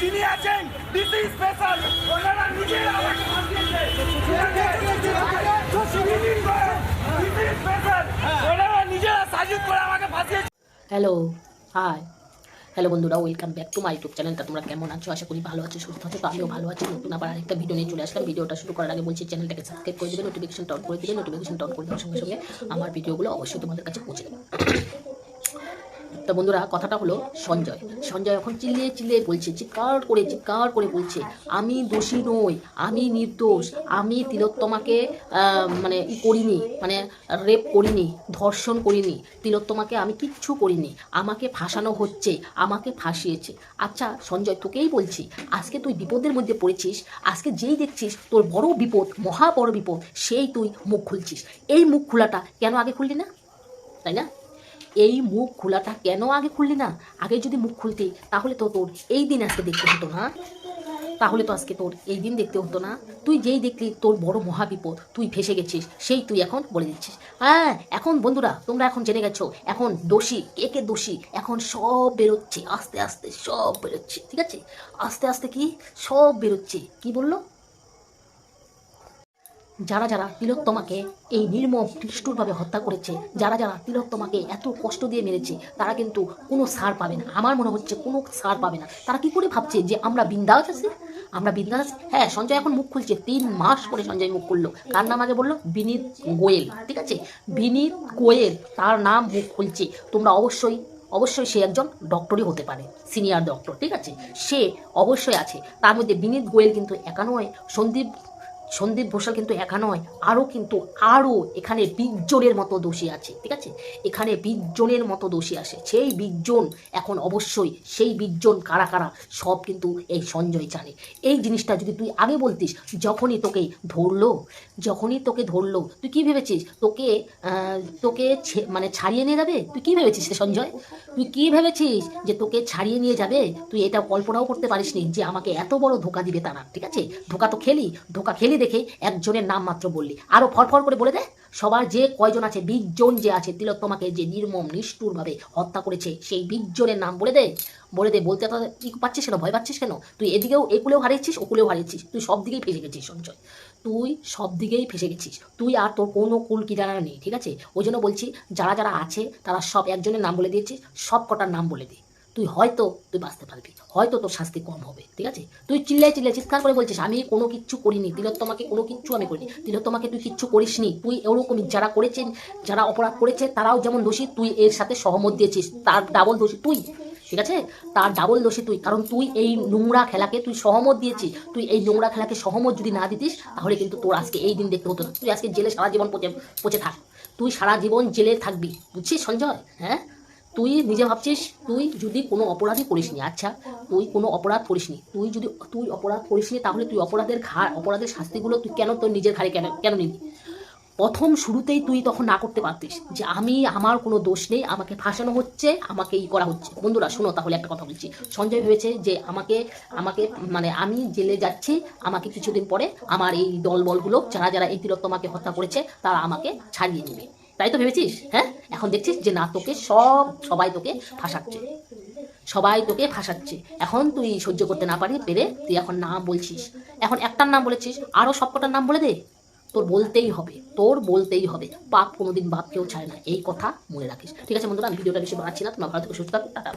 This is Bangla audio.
যিনি আছেন ডিসি স্পেশাল ওনারা আমাকে হ্যালো হাই হ্যালো বন্ধুরা welcome back to my YouTube চ্যানেলটা তোমরা কেমন আছো? আশা করি ভালো আছো, সুস্থ আছো, তো আমিও ভালো আছি। নতুন আবার আরেকটা ভিডিও নিয়ে চলে আসলাম। ভিডিওটা শুরু করার আগে বলছি চ্যানেলটাকে সাবস্ক্রাইব করে দেবে নোটিফিকেশন টন করে দেবে। নোটিফিকেশন অন করে দেওয়ার সঙ্গে সঙ্গে আমার ভিডিওগুলো অবশ্যই তোমাদের কাছে পৌঁছে দেবে। তো বন্ধুরা, কথাটা হলো সঞ্জয়। সঞ্জয় এখন চিল্লিয়ে চিল্লিয়ে বলছে, চিৎকার করে চিৎকার করে বলছে, আমি দোষী নই, আমি নির্দোষ, আমি তিলোত্তমাকে মানে ই করিনি মানে রেপ করিনি, ধর্ষণ করিনি, তিলোত্তমাকে আমি কিচ্ছু করিনি, আমাকে ফাঁসানো হচ্ছে, আমাকে ফাঁসিয়েছে। আচ্ছা সঞ্জয়, তোকেই বলছি, আজকে তুই বিপদের মধ্যে পড়েছিস, আজকে যেই দেখছিস তোর বড় বিপদ, মহা বড় বিপদ, সেই তুই মুখ খুলছিস। এই মুখ খোলাটা কেন আগে খুললি না? তাই না? এই মুখ খোলাটা কেন আগে খুললি না? আগে যদি মুখ খুলতি, তাহলে তো তোর এই দিন আজকে দেখতে হতো না। তাহলে তো আজকে তোর এই দিন দেখতে হতো না। তুই যেই দেখলি তোর বড় মহাবিপদ, তুই ফেসে গেছিস, সেই তুই এখন বলে দিচ্ছিস। হ্যাঁ এখন বন্ধুরা, তোমরা এখন জেনে গেছো, এখন দোষী, কে কে দোষী? এখন সব বেরোচ্ছে, আস্তে আস্তে সব বেরোচ্ছে, ঠিক আছে? আস্তে আস্তে কি? সব বেরোচ্ছে। কি বলল? যারা যারা তিলোত্তমাকে এই নির্মম নিষ্ঠুরভাবে হত্যা করেছে, যারা যারা তিলোত্তমাকে এত কষ্ট দিয়ে মেরেছে, তারা কিন্তু কোনো সার পাবে না। আমার মনে হচ্ছে কোনো সার পাবে না। তারা কি করে ভাবছে যে আমরা বিন্দাস আছি? আমরা বিন্দাস আছি? হ্যাঁ সঞ্জয় এখন মুখ খুলছে। তিন মাস করে সঞ্জয় মুখ খুললো। কার নাম আগে বলল? বিনীত গোয়েল। ঠিক আছে? বিনীত গোয়েল, তার নাম মুখ খুলছে। তোমরা অবশ্যই অবশ্যই সে একজন ডক্টরই হতে পারে সিনিয়র ডক্টর ঠিক আছে? সে অবশ্যই আছে। তার মধ্যে বিনীত গোয়েল কিন্তু একা নয়। সন্দীপ সন্দীপ ঘোষাল কিন্তু একা নয়, আরও কিন্তু আরও এখানে বিশজনের মতো দোষী আছে, ঠিক আছে? এখানে বিশজনের মতো দোষী আসে, সেই বিশজন এখন অবশ্যই সেই বিশজন কারা কারা সব কিন্তু এই সঞ্জয় জানে। এই জিনিসটা যদি তুই আগে বলতিস, যখনই তোকে ধরলো, যখনই তোকে ধরলো, তুই কি ভেবেছিস? তোকে তোকে মানে ছাড়িয়ে নিয়ে যাবে? তুই কি ভেবেছিস সঞ্জয়? তুই কি ভেবেছিস যে তোকে ছাড়িয়ে নিয়ে যাবে? তুই এটা কল্পনাও করতে পারিসনি যে আমাকে এত বড় ধোকা দিবে তারা, ঠিক আছে? ধোকা তো খেলি, ধোকা খেলি দেখে একজনের নাম মাত্র বললি। আরও ফরফর করে বলে দে সবার যে কয়জন আছে, বিশজন যে আছে তিলোত্তমাকে যে নির্মম, নিষ্ঠুরভাবে হত্যা করেছে, সেই বিশজনের নাম বলে দে। বলে দে, বলতে তো কি পাচ্ছিস কেন? ভয় পাচ্ছিস কেন? তুই এদিকেও একুলেও হারিয়েছিস, ওকুলেও হারিয়েছিস। তুই সব দিকেই ফেসে গেছিস সঞ্চয় তুই সব দিকেই ফেসে গেছিস। তুই আর তোর কোনো কুল কিনারা নেই, ঠিক আছে? ওই জন্য বলছি, যারা যারা আছে, তারা সব একজনের নাম বলে দিয়েছিস, সব কটার নাম বলে দে। তুই হয়তো, তুই বাঁচতে পারবি। হয়তো তোর শাস্তি কম হবে, ঠিক আছে? তুই চিল্লাই চিল্লাই চিৎকার করে বলছিস, আমি কোনো কিচ্ছু করিনি তিলোত্তমাকে কোনো কিচ্ছু আমি করিনি। তিলোত্তমাকে তুই কিচ্ছু করিসনি। তুই ওরকমই যারা করেছেন, যারা অপরাধ করেছে, তারাও যেমন দোষী, তুই এর সাথে সহমত দিয়েছিস। তার ডাবল দোষী তুই, ঠিক আছে? তার ডাবল দোষী তুই, কারণ তুই এই নোংরা খেলাকে তুই সহমত দিয়েছিস। তুই এই নোংরা খেলাকে সহমত যদি না দিতিস, তাহলে কিন্তু তোর আজকে এই দিন দেখতে হতো না। তুই আজকে জেলে সারা জীবন পচে পচে থাক। তুই সারা জীবন জেলে থাকবি। বুঝছিস সঞ্জয়? হ্যাঁ? তুই নিজে ভাবছিস, তুই যদি কোনো অপরাধই করিসনি আচ্ছা তুই কোনো অপরাধ করিসনি তুই যদি, তুই অপরাধ করিসনি তাহলে তুই অপরাধের ঘাড় অপরাধের শাস্তিগুলো তুই কেন তোর নিজের ঘাড়ে কেন কেন নিবি? প্রথম শুরুতেই তুই তখন না করতে পারতিস যে আমি, আমার কোনো দোষ নেই, আমাকে ফাঁসানো হচ্ছে, আমাকে ই করা হচ্ছে। বন্ধুরা, শোনো তাহলে একটা কথা বলছি। সঞ্জয় ভেবেছে যে আমাকে আমাকে মানে আমি জেলে যাচ্ছি, আমাকে কিছুদিন পরে আমার এই দলবলগুলো, যারা যারা এই তিলোত্তমাকে হত্যা করেছে, তারা আমাকে ছাড়িয়ে নেবে। তাই তো ভেবেছিস? হ্যাঁ? এখন দেখছিস যে না, তোকে সব, সবাই তোকে ফাঁসাচ্ছে। সবাই তোকে ফাঁসাচ্ছে। এখন তুই সহ্য করতে না পারি পেরে তুই এখন নাম বলছিস। এখন একটার নাম বলেছিস, আরও সবকটার নাম বলে দে। তোর বলতেই হবে, তোর বলতেই হবে। পাপ কোনোদিন বাপ কেউ ছাড়ে না, এই কথা মনে রাখিস। ঠিক আছে বন্ধুরা, আমি ভিডিওটা বেশি বাড়াচ্ছি না, তোমার ভালো থেকে, সুস্থ থাকো, টাটা।